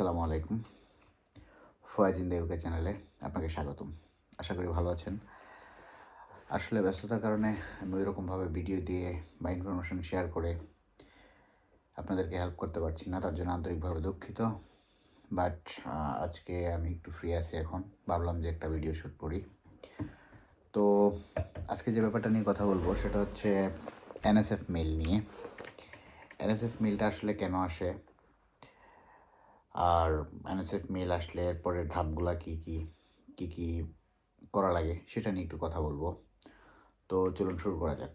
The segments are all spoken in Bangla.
আসসালামু আলাইকুম। ফয়াজিন দেউকে চ্যানেলে আপনাকে স্বাগতম। আশা করি ভালো আছেন। আসলে ব্যস্ততার কারণে আমি ওইরকমভাবে ভিডিও দিয়ে বা ইনফরমেশন শেয়ার করে আপনাদেরকে হেল্প করতে পারছি না, তার জন্য আন্তরিকভাবে দুঃখিত। বাট আজকে আমি একটু ফ্রি আছি এখন। ভাবলাম যে একটা ভিডিও শ্যুট করি। তো আজকে যে ব্যাপারটা নিয়ে কথা বলব সেটা হচ্ছে এনএসএফ মেল নিয়ে। এনএসএফ মেলটা আসলে কেন আসে? আর এনএসএফ মেল আসলে এরপরের ধাপগুলা কী কী কী কী করা লাগে সেটা নিয়ে একটু কথা বলব। তো চলুন শুরু করা যাক।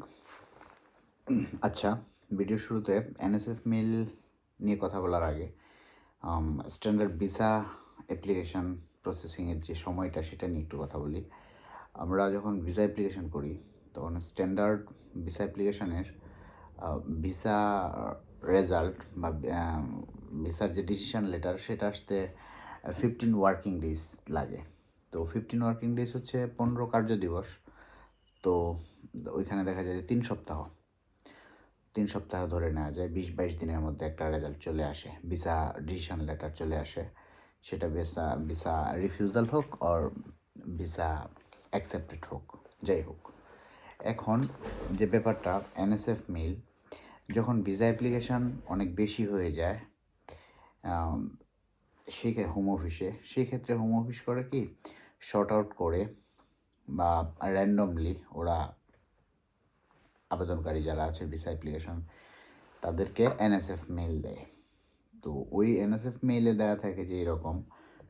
আচ্ছা ভিডিও শুরুতে এনএসএফ মেল নিয়ে কথা বলার আগে স্ট্যান্ডার্ড ভিসা অ্যাপ্লিকেশন প্রসেসিংয়ের যে সময়টা সেটা নিয়ে একটু কথা বলি। আমরা যখন ভিসা অ্যাপ্লিকেশন করি, তখন স্ট্যান্ডার্ড ভিসা অ্যাপ্লিকেশনের ভিসা রেজাল্ট বা ভিসার যে ডিসিশান লেটার সেটা আসতে ফিফটিন ওয়ার্কিং ডেজ লাগে। তো ফিফটিন ওয়ার্কিং ডেজ হচ্ছে পনেরো কার্য দিবস। তো ওইখানে দেখা যায় যে তিন সপ্তাহ। তিন সপ্তাহ ধরে নেওয়া যায়, বিশ বাইশ দিনের মধ্যে একটা রেজাল্ট চলে আসে ভিসা ডিসিশন লেটার চলে আসে। সেটা ভিসা ভিসা রিফিউজাল হোক আর ভিসা অ্যাকসেপ্টেড হোক, যাই হোক। এখন যে ব্যাপারটা এনএসএফ মিল যখন ভিসা অ্যাপ্লিকেশান অনেক বেশি হয়ে যায় সে হোম অফিসে সেক্ষেত্রে হোম অফিস করে কি? শর্ট আউট করে বা র্যান্ডমলি ওরা আবেদনকারী যারা আছে ভিসা অ্যাপ্লিকেশন তাদেরকে এনএসএফ মেল দেয়। তো ওই এনএসএফ মেইলে দেওয়া থাকে যে এরকম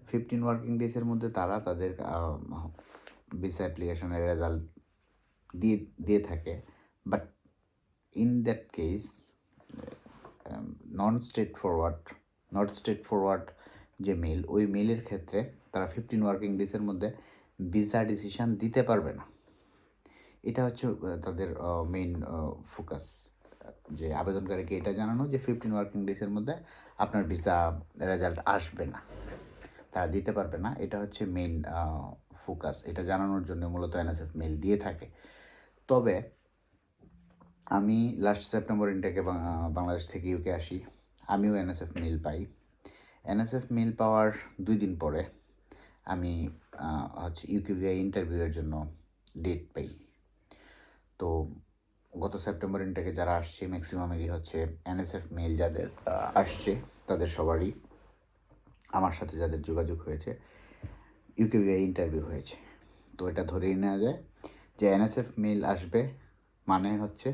ফিফটিন ওয়ার্কিং ডেজের মধ্যে তারা তাদের ভিসা অ্যাপ্লিকেশনের রেজাল্ট দিয়ে দিয়ে থাকে। But in that case non straight forward not straight forward যে মেল ওই মেলের ক্ষেত্রে তারা ফিফটিন ওয়ার্কিং ডেজের মধ্যে ভিসা ডিসিশান দিতে পারবে না। এটা হচ্ছে তাদের মেইন ফোকাস যে আবেদনকারীকে এটা জানানো যে ফিফটিন ওয়ার্কিং ডেজের মধ্যে আপনার ভিসা রেজাল্ট আসবে না। তারা দিতে পারবে না, এটা হচ্ছে মেইন ফোকাস এটা জানানোর জন্য মূলত এনএসএফ মেল দিয়ে থাকে। তবে আমি লাস্ট সেপ্টেম্বর ইনটেকে বাংলাদেশ থেকে ইউকে আসি। আমিও এনএসএফ মেল পাই। এনএসএফ মেল পাওয়ার দুই দিন পরে আমি হচ্ছে ইউকিভিআই ইন্টারভিউয়ের জন্য ডেট পাই। তো গত সেপ্টেম্বর ইনটেকে যারা আসছে ম্যাক্সিমামেরই হচ্ছে এনএসএফ মেল যাদের আসছে, তাদের সবারই আমার সাথে যাদের যোগাযোগ হয়েছে ইউকেভিআই ইন্টারভিউ হয়েছে। তো এটা ধরেই নেওয়া যায় যে এনএসএফ মেল আসবে মানে হচ্ছে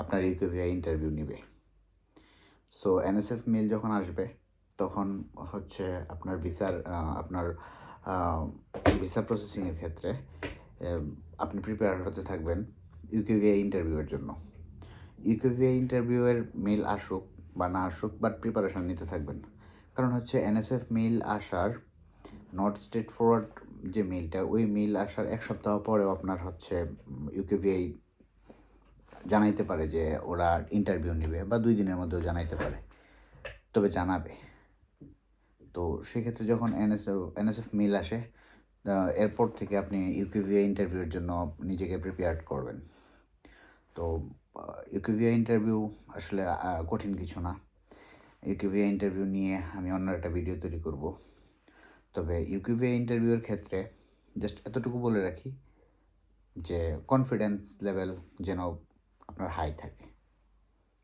আপনার ইউকেভিআই ইন্টারভিউ নেবে। সো এনএসএফ মেল যখন আসবে, তখন হচ্ছে আপনার ভিসার আপনার ভিসা প্রসেসিংয়ের ক্ষেত্রে আপনি প্রিপেয়ার হতে থাকবেন ইউকেভিআই ইন্টারভিউয়ের জন্য। ইউকেভিআই ইন্টারভিউয়ের মেল আসুক বা না আসুক বাট প্রিপারেশন নিতে থাকবেন। কারণ হচ্ছে এনএসএফ মেল আসার নট স্টেট ফরওয়ার্ড যে মেলটা ওই মেল আসার এক সপ্তাহ পরেও আপনার হচ্ছে ইউকেভিআই জানাইতে পারে যে ওরা ইন্টারভিউ নেবে বা দুই দিনের মধ্যেও জানাইতে পারে। তবে জানাবে। তো সেক্ষেত্রে যখন এনএসএফ এনএসএফ মিল আসে এরপর থেকে আপনি ইউকিভিআই ইন্টারভিউর জন্য নিজেকে প্রিপেয়ার করবেন। তো ইউকিভিআই ইন্টারভিউ আসলে কঠিন কিছু না। ইউকিভিআই ইন্টারভিউ নিয়ে আমি অন্য একটা ভিডিও তৈরি করব। তবে ইউকিভিআই ইন্টারভিউর ক্ষেত্রে জাস্ট এতটুকু বলে রাখি যে কনফিডেন্স লেভেল যেন আপনার হাই থাকে।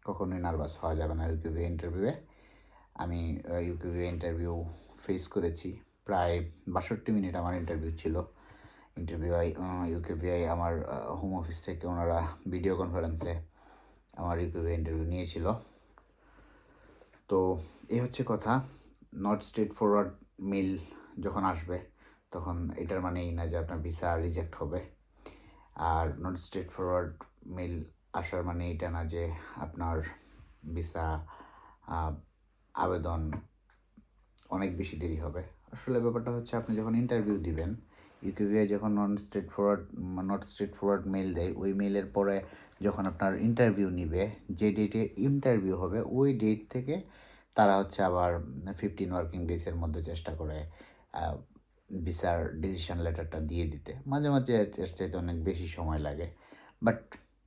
কখনোই নার্ভাস হওয়া যাবে না ইউকিভিআই ইন্টারভিউয়ে আমি ইউকিভিআই ইন্টারভিউ ফেস করেছি। প্রায় বাষট্টি মিনিট আমার ইন্টারভিউ ছিল। ইন্টারভিউ ইউকেভিআই আমার হোম অফিস থেকে ওনারা ভিডিও কনফারেন্সে আমার ইউকেভিআই ইন্টারভিউ নিয়েছিল। তো এই হচ্ছে কথা। নট স্ট্রেট ফরওয়ার্ড মেল যখন আসবে, তখন এটার মানে এই না যে আপনার ভিসা রিজেক্ট হবে। আর নট স্ট্রেট ফরওয়ার্ড মেল আসার মানে এটা না যে আপনার ভিসা আবেদন অনেক বেশি দেরি হবে। আসলে ব্যাপারটা হচ্ছে আপনি যখন ইন্টারভিউ দিবেন ইউকিউবিআই যখন non straightforward not straightforward mail দেয়, ওই মেলের পরে যখন আপনার ইন্টারভিউ নিবে, যে ডেটে ইন্টারভিউ হবে, ওই ডেট থেকে তারা হচ্ছে আবার ফিফটিন ওয়ার্কিং ডেজের মধ্যে চেষ্টা করে ভিসার ডিসিশন লেটারটা দিয়ে দিতে। মাঝে মাঝে এর চাইতে অনেক বেশি সময় লাগে। বাট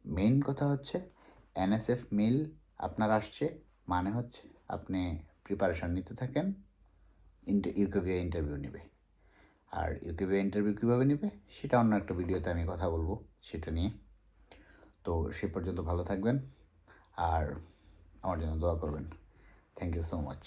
মেইন কথা হচ্ছে এনএসএফ মেল আপনার আসছে মানে হচ্ছে আপনি প্রিপারেশান নিতে থাকেন ইন্টার ইউকেভিয়া ইন্টারভিউ নেবে। আর ইউকেভিয়া ইন্টারভিউ কীভাবে নেবে, সেটা অন্য একটা ভিডিওতে আমি কথা বলব, সেটা নিয়ে। তো সে পর্যন্ত ভালো থাকবেন, আর আমার জন্য দোয়া করবেন। Thank you so much